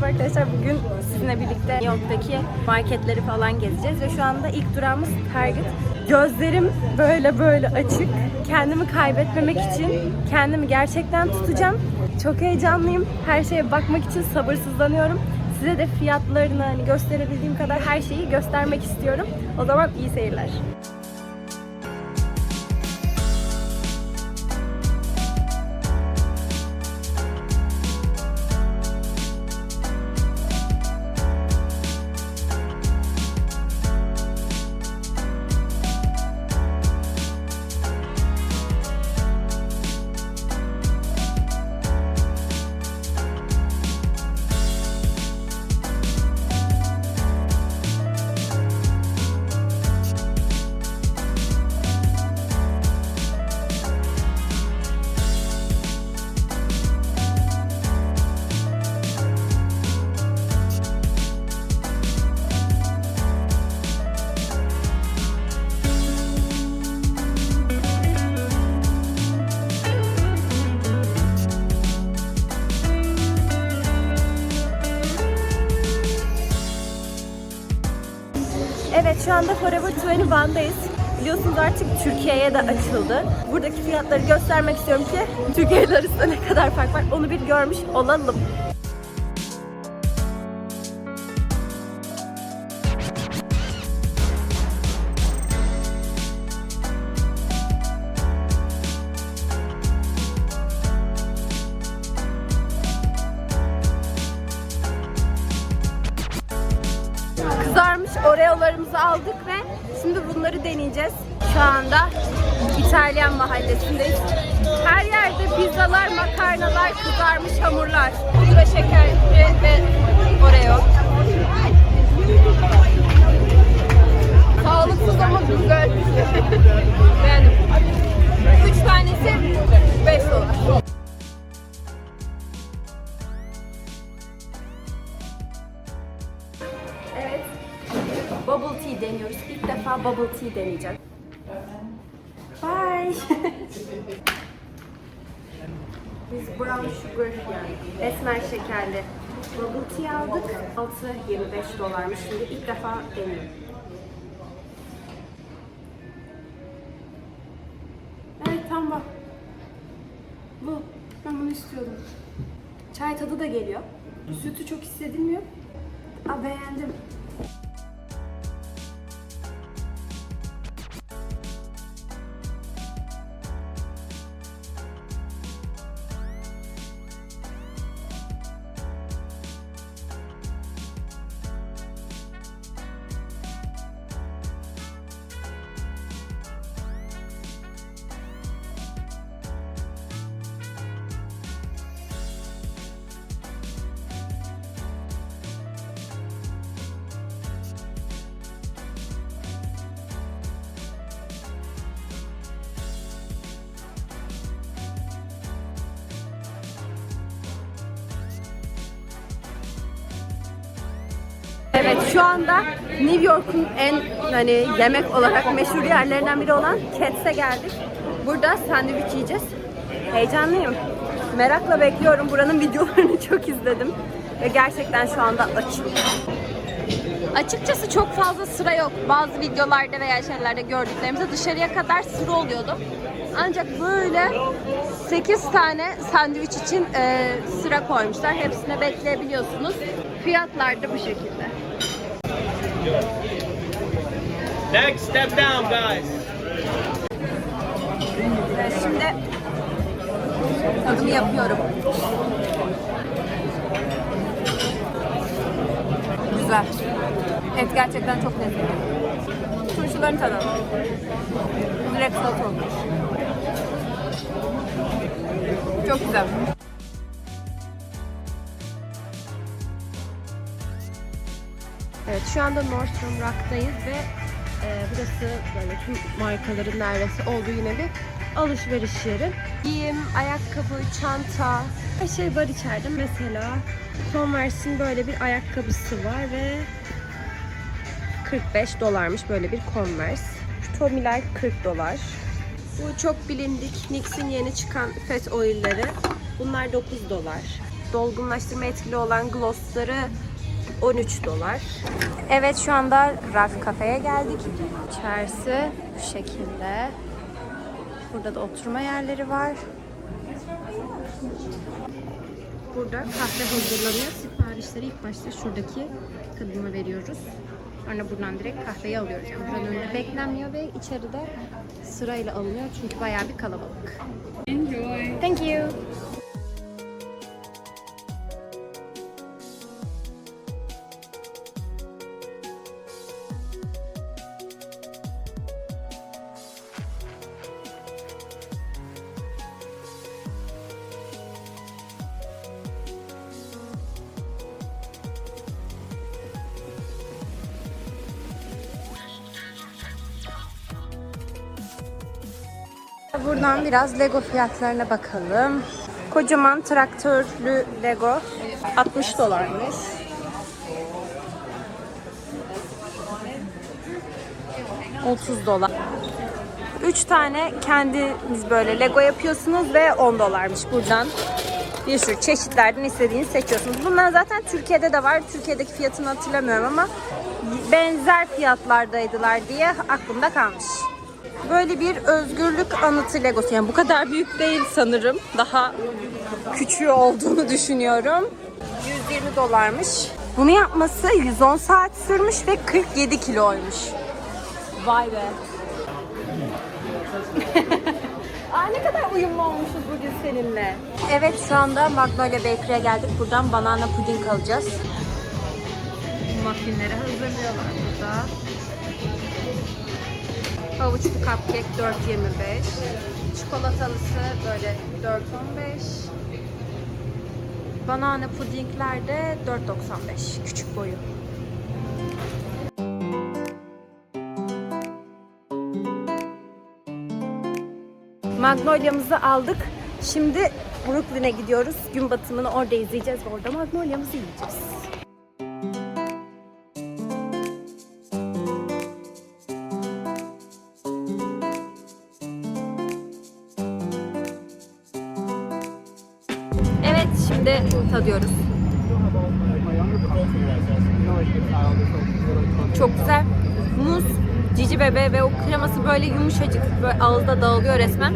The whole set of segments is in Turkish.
Merhaba arkadaşlar. Bugün sizinle birlikte New York'taki marketleri falan gezeceğiz ve şu anda ilk durağımız Target. Gözlerim böyle böyle açık. Kendimi kaybetmemek için kendimi gerçekten tutacağım. Çok heyecanlıyım. Her şeye bakmak için sabırsızlanıyorum. Size de fiyatlarını hani gösterebildiğim kadar her şeyi göstermek istiyorum. O zaman iyi seyirler. Şu anda Forever 21'dayız. Biliyorsunuz artık Türkiye'ye de açıldı. Buradaki fiyatları göstermek istiyorum ki Türkiye ile arasında ne kadar fark var onu bir görmüş olalım. Deneyeceğiz. Şu anda İtalyan mahallesindeyiz. Her yerde pizzalar, makarnalar, kızarmış hamurlar. Pudra şeker ve oreo. Sağlıksız ama güzel. Beğendim. Üç tanesi 5 dolar. Bubble tea deniyoruz. İlk defa bubble tea deneyeceğim. Bye. Biz brown sugar yani esmer şekerli bubble tea aldık. 6.25 dolarmış. Şimdi ilk defa deniyorum. Evet tam bak. Bu. Ben bunu istiyordum. Çay tadı da geliyor. Sütü çok hissedilmiyor. Aa, beğendim. Evet şu anda New York'un en hani yemek olarak meşhur yerlerinden biri olan Katz'e geldik. Burada sandviç yiyeceğiz. Heyecanlıyım. Merakla bekliyorum. Buranın videolarını çok izledim. Ve gerçekten şu anda açım. Açıkçası çok fazla sıra yok. Bazı videolarda veya şeylerde gördüklerimizde dışarıya kadar sıra oluyordu. Ancak böyle 8 tane sandviç için e, sıra koymuşlar. Hepsine bekleyebiliyorsunuz. Fiyatlar da bu şekilde. Next, step down, guys. Şimdi tadımı yapıyorum. Güzel. Et gerçekten çok lezzetli. Turşuların tadı. Direkt salata olmuş. Çok güzel. Evet şu anda Nordstrom Rack'tayız ve e, burası böyle tüm markaların neredeyse olduğu yine bir alışveriş yeri. Giyim, ayakkabı, çanta her şey var içeride. Mesela Converse'in böyle bir ayakkabısı var ve 45 dolarmış böyle bir Converse. Şu Tommy'ler 40 dolar. Bu çok bilindik NYX'in yeni çıkan fat oil'leri. Bunlar 9 dolar. dolgunlaştırma etkili olan glossları 13 dolar. Evet şu anda Ralph Cafe'ye geldik. İçerisi bu şekilde. Burada da oturma yerleri var. Burada kahve hazırlanıyor. Siparişleri ilk başta şuradaki kadına veriyoruz. Sonra buradan direkt kahveyi alıyoruz. Yani buranın önünde beklenmiyor ve içeride sırayla alınıyor çünkü bayağı bir kalabalık. Enjoy. Thank you. Buradan biraz Lego fiyatlarına bakalım. Kocaman traktörlü Lego 60 dolarmış. ...30 dolar. 3 tane kendiniz böyle Lego yapıyorsunuz ve 10 dolarmış buradan. Bir sürü çeşitlerden istediğinizi seçiyorsunuz. Bunlar zaten Türkiye'de de var. Türkiye'deki fiyatını hatırlamıyorum ama benzer fiyatlardaydılar diye aklımda kalmış. Böyle bir özgürlük anıtı Legosu. Yani bu kadar büyük değil sanırım. Daha küçüğü olduğunu düşünüyorum. 120 dolarmış. Bunu yapması 110 saat sürmüş ve 47 kiloymuş. Vay be. Aa ne kadar uyumlu olmuşuz bugün seninle. Evet şu anda Magnolia Bakery'e geldik. Buradan banana puding alacağız. Muffinleri hazırlıyorlar burada. Havuçlu cupcake 4.25. Çikolatalısı böyle 4.15. Banana pudingler de 4.95. Küçük boyu. Magnolia'mızı aldık. Şimdi Brooklyn'e gidiyoruz. Gün batımını orada izleyeceğiz ve orada Magnolia'mızı yiyeceğiz. Tadıyoruz. Çok güzel. Muz, cici bebe ve o kreması böyle yumuşacık, böyle ağızda dağılıyor resmen.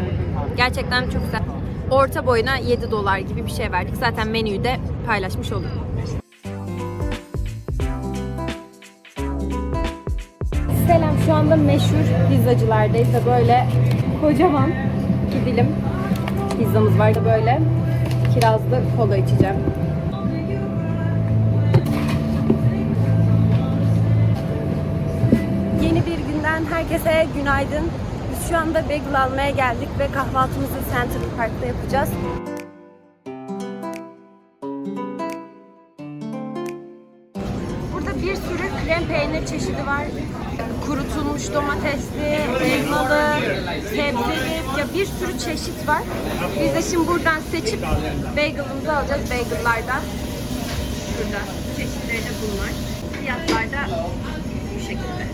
Gerçekten çok güzel. Orta boyuna 7 dolar gibi bir şey verdik. Zaten menüyü de paylaşmış olduk. Selam, şu anda meşhur pizzacılardayız böyle kocaman iki dilim pizzamız var da böyle kirazlı kola içeceğim. Yeni bir günden herkese günaydın. Biz şu anda bagel almaya geldik ve kahvaltımızı Central Park'ta yapacağız. Bir sürü krem peynir çeşidi var. Kurutulmuş domatesli, elmalı, sebzeli, ya bir sürü çeşit var. Biz de şimdi buradan seçip bagel'ımızı alacağız bagel'lardan. Burada çeşitleri de bunlar. Fiyatlar da bu şekilde.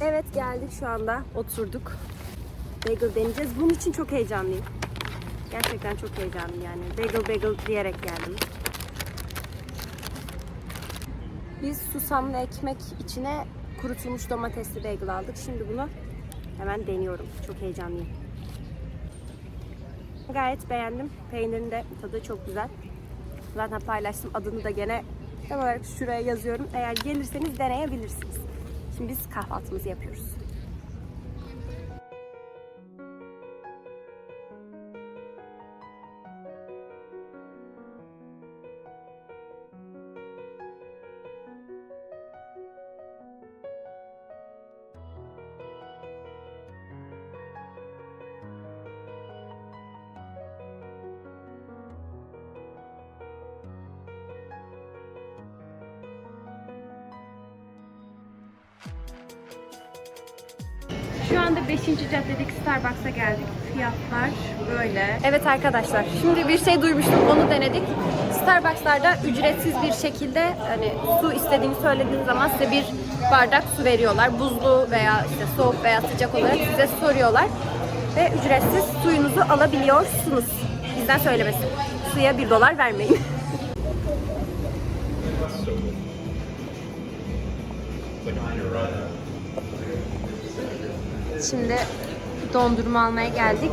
Evet geldik şu anda. Oturduk. Bagel deneyeceğiz. Bunun için çok heyecanlıyım. Gerçekten çok heyecanlıyım yani. Bagel bagel diyerek geldim. Biz susamlı ekmek içine kurutulmuş domatesli bagel aldık. Şimdi bunu hemen deniyorum. Çok heyecanlıyım. Gayet beğendim. Peynirin de tadı çok güzel. Zaten paylaştım. Adını da gene tam olarak şuraya yazıyorum. Eğer gelirseniz deneyebilirsiniz. Şimdi biz kahvaltımızı yapıyoruz. Şu anda 5. caddedeki Starbucks'a geldik. Fiyatlar böyle. Evet arkadaşlar, şimdi bir şey duymuştum, onu denedik. Starbucks'larda ücretsiz bir şekilde hani su istediğini söylediğiniz zaman size bir bardak su veriyorlar. Buzlu veya işte soğuk veya sıcak olarak size soruyorlar. Ve ücretsiz suyunuzu alabiliyorsunuz. Bizden söylemesi. Suya bir dolar vermeyin. Şimdi dondurma almaya geldik.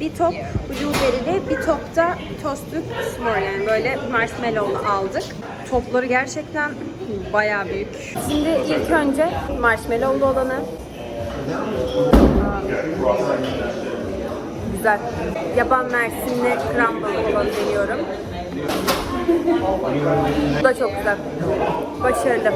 Bir top blueberry'li, bir top da toasted s'more yani böyle marshmallow'lu aldık. Topları gerçekten bayağı büyük. Şimdi ilk önce marshmallow'lu olanı. Güzel. Yaban mersinli crumble olanı deniyorum. Bu da çok güzel. Başarılı.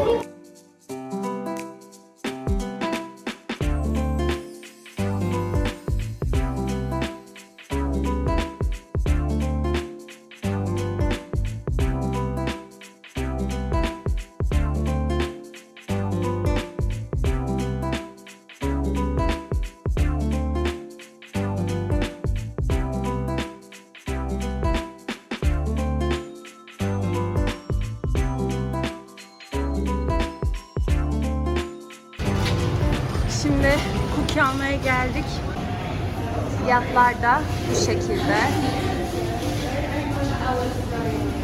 Şimdi cookie almaya geldik. Fiyatlar da bu şekilde.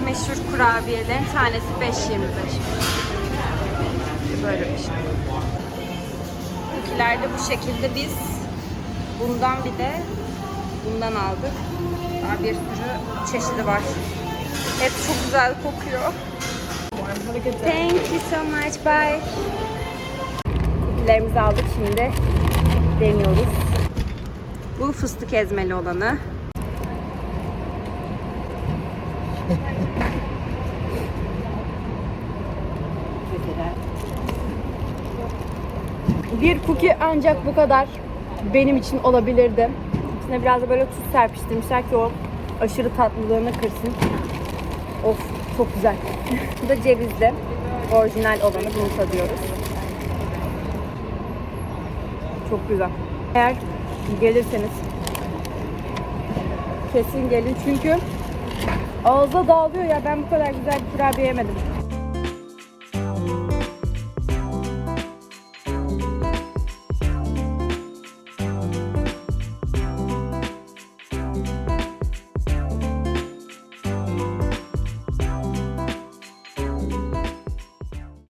Meşhur kurabiyelerin tanesi 5.25. Böyle bir şey. Cookie'ler de bu şekilde biz bundan bir de bundan aldık. Daha bir sürü çeşidi var. Hep çok güzel kokuyor. Thank you so much. Bye. Cookie'lerimizi aldık şimdi deniyoruz. Bu fıstık ezmeli olanı. Bir cookie ancak bu kadar benim için olabilirdi. İçine biraz da böyle tuz serpiştirmişler ki o aşırı tatlılığını kırsın. Of çok güzel. bu da cevizli. Orijinal olanı bunu tadıyoruz. Çok güzel. Eğer gelirseniz kesin gelin çünkü ağza dağılıyor ya ben bu kadar güzel bir kurabiye yemedim.